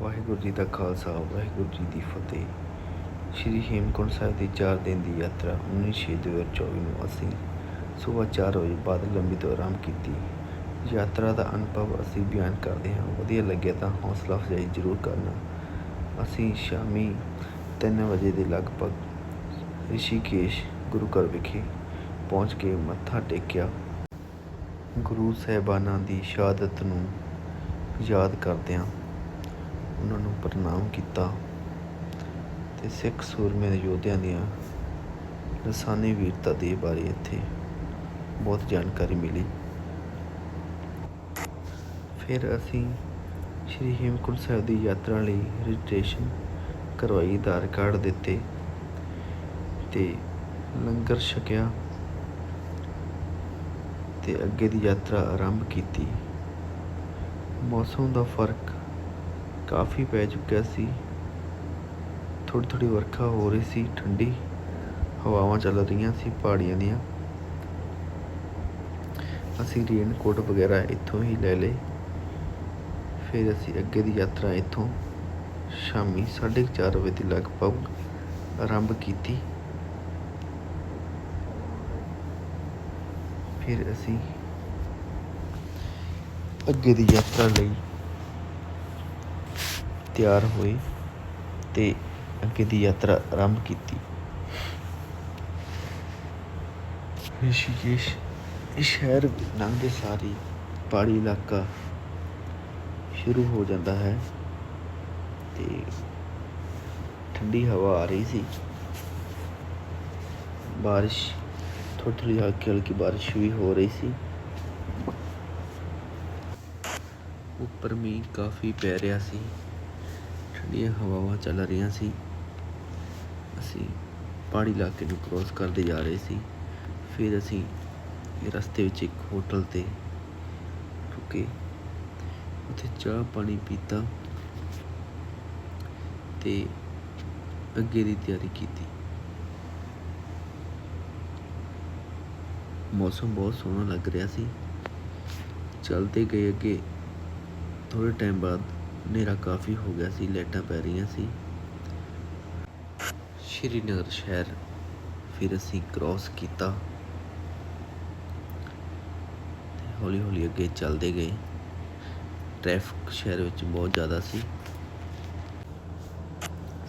ਵਾਹਿਗੁਰੂ ਜੀ ਦਾ ਖਾਲਸਾ, ਵਾਹਿਗੁਰੂ ਜੀ ਦੀ ਫਤਿਹ। ਸ਼੍ਰੀ ਹੇਮਕੁੰਟ ਸਾਹਿਬ ਦੀ 4 ਦਿਨ ਦੀ ਯਾਤਰਾ 19/6/2024 ਨੂੰ ਅਸੀਂ ਸਵੇਰ 4 ਵਜੇ ਬਾਦਲ ਲੰਬੀ ਤੋਂ ਆਰੰਭ ਕੀਤੀ। ਯਾਤਰਾ ਦਾ ਅਨੁਭਵ ਅਸੀਂ ਬਿਆਨ ਕਰਦੇ ਹਾਂ। ਵਧੀਆ ਲੱਗਿਆ ਤਾਂ ਹੌਸਲਾ ਅਫਜ਼ਾਈ ਜ਼ਰੂਰ ਕਰਨਾ। ਅਸੀਂ ਸ਼ਾਮੀ 3 ਵਜੇ ਦੇ ਲਗਭਗ ਰਿਸ਼ੀਕੇਸ਼ ਗੁਰੂ ਘਰ ਵਿਖੇ ਪਹੁੰਚ ਕੇ ਮੱਥਾ ਟੇਕਿਆ। ਗੁਰੂ ਸਾਹਿਬਾਨਾਂ ਦੀ ਸ਼ਹਾਦਤ ਨੂੰ ਯਾਦ ਕਰਦਿਆਂ ਉਹਨਾਂ ਨੂੰ ਪ੍ਰਣਾਮ ਕੀਤਾ ਤੇ ਸਿੱਖ ਸੂਰਮੇ ਯੋਧਿਆਂ ਦੀਆਂ ਲਸਾਨੀ ਵੀਰਤਾ ਦੇ ਬਾਰੇ ਇੱਥੇ ਬਹੁਤ ਜਾਣਕਾਰੀ ਮਿਲੀ। ਫਿਰ ਅਸੀਂ ਸ਼੍ਰੀ ਹੇਮਕੁੰਟ ਸਾਹਿਬ ਦੀ ਯਾਤਰਾ ਲਈ ਰਜਿਸਟ੍ਰੇਸ਼ਨ ਕਰਵਾਈ, ਆਧਾਰ ਕਾਰਡ ਦਿੱਤੇ ਤੇ ਲੰਗਰ ਛਕਿਆ ਤੇ ਅੱਗੇ ਦੀ ਯਾਤਰਾ ਆਰੰਭ ਕੀਤੀ। ਮੌਸਮ ਦਾ ਫ਼ਰਕ ਕਾਫੀ ਪੈ ਚੁੱਕਿਆ ਸੀ। ਥੋੜੀ ਥੋੜੀ ਵਰਖਾ ਹੋ ਰਹੀ ਸੀ, ਠੰਡੀ ਹਵਾਵਾਂ ਚੱਲ ਰਹੀਆਂ ਸੀ ਪਹਾੜੀਆਂ ਦੀਆਂ। ਅਸੀਂ ਰੇਨ ਕੋਟ ਵਗੈਰਾ ਇੱਥੋਂ ਹੀ ਲੈ ਲਏ। ਫਿਰ ਅਸੀਂ ਅੱਗੇ ਦੀ ਯਾਤਰਾ ਇੱਥੋਂ ਸ਼ਾਮੀ 4:30 ਵਜੇ ਦੇ ਲਗਭਗ ਆਰੰਭ ਕੀਤੀ। ਫਿਰ ਅਸੀਂ ਅੱਗੇ ਦੀ ਯਾਤਰਾ ਲਈ ਤਿਆਰ ਹੋਏ ਅਤੇ ਅੱਗੇ ਦੀ ਯਾਤਰਾ ਆਰੰਭ ਕੀਤੀ। ਰਿਸ਼ੀਕੇਸ਼ ਸ਼ਹਿਰ ਲੰਘਦੇ ਸਾਰੀ ਪਹਾੜੀ ਇਲਾਕਾ ਸ਼ੁਰੂ ਹੋ ਜਾਂਦਾ ਹੈ ਤੇ ਠੰਡੀ ਹਵਾ ਆ ਰਹੀ ਸੀ। ਬਾਰਿਸ਼ ਥੋੜੀ ਥੋੜੀ ਹਲਕੀ ਹਲਕੀ ਬਾਰਿਸ਼ ਵੀ ਹੋ ਰਹੀ ਸੀ। ਉੱਪਰ ਮੀਂਹ ਕਾਫੀ ਪੈ ਰਿਹਾ ਸੀ। ਠੰਡੀਆਂ ਹਵਾਵਾਂ ਚੱਲ ਰਹੀਆਂ ਸੀ, ਅਸੀਂ ਪਹਾੜੀ ਇਲਾਕੇ ਨੂੰ ਕ੍ਰੋਸ ਕਰਦੇ ਜਾ ਰਹੇ ਸੀ। ਫਿਰ ਅਸੀਂ ਰਸਤੇ ਵਿੱਚ ਇੱਕ ਹੋਟਲ ਤੇ ਰੁਕੇ। ਉੱਥੇ ਚਾਹ ਪਾਣੀ ਪੀਤਾ ਤੇ ਅੱਗੇ ਦੀ ਤਿਆਰੀ ਕੀਤੀ। ਮੌਸਮ ਬਹੁਤ ਸੋਹਣਾ ਲੱਗ ਰਿਹਾ ਸੀ। ਚੱਲਦੇ ਗਏ ਅੱਗੇ ਥੋੜੇ ਟਾਈਮ ਬਾਅਦ ਹਨੇਰਾ ਕਾਫੀ ਹੋ ਗਿਆ ਸੀ, ਲਾਈਟਾਂ ਪੈ ਰਹੀਆਂ ਸੀ। ਸ਼੍ਰੀਨਗਰ ਸ਼ਹਿਰ ਫਿਰ ਅਸੀਂ ਕ੍ਰਾਸ ਕੀਤਾ। ਹੌਲੀ ਹੌਲੀ ਅੱਗੇ ਚੱਲਦੇ ਗਏ। ਟ੍ਰੈਫਿਕ ਸ਼ਹਿਰ ਵਿੱਚ ਬਹੁਤ ਜ਼ਿਆਦਾ ਸੀ।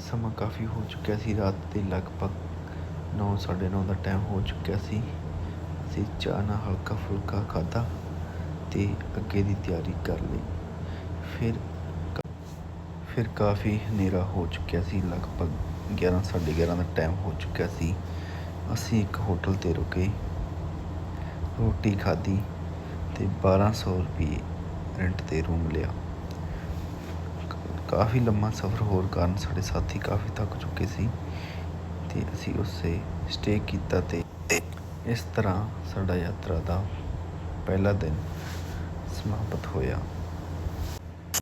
ਸਮਾਂ ਕਾਫੀ ਹੋ ਚੁੱਕਿਆ ਸੀ, ਰਾਤ ਦੇ ਲਗਭਗ 9:30 ਦਾ ਟਾਈਮ ਹੋ ਚੁੱਕਿਆ ਸੀ। ਅਸੀਂ ਚਾਹ ਨਾਲ ਹਲਕਾ ਫੁਲਕਾ ਖਾਧਾ ਤੇ ਅੱਗੇ ਦੀ ਤਿਆਰੀ ਕਰ ਲਈ। ਫਿਰ ਫਿਰ ਕਾਫੀ ਹਨੇਰਾ ਹੋ ਚੁੱਕਿਆ ਸੀ, ਲਗਭਗ 11 11:30 ਦਾ ਟਾਈਮ ਹੋ ਚੁੱਕਿਆ ਸੀ। ਅਸੀਂ ਇੱਕ ਹੋਟਲ ਤੇ ਰੁਕੇ, ਰੋਟੀ ਖਾਧੀ ਤੇ 1200 ਰੁਪਏ ਰੈਂਟ ਤੇ ਰੂਮ ਲਿਆ। ਕਾਫੀ ਲੰਮਾ ਸਫ਼ਰ ਹੋਣ ਕਾਰਨ ਸਾਡੇ ਸਾਥੀ ਕਾਫੀ ਥੱਕ ਚੁੱਕੇ ਸੀ ਤੇ ਅਸੀਂ ਉਸੇ ਸਟੇ ਕੀਤਾ ਤੇ ਇਸ ਤਰ੍ਹਾਂ ਸਾਡਾ ਯਾਤਰਾ ਦਾ ਪਹਿਲਾ ਦਿਨ ਸਮਾਪਤ ਹੋਇਆ।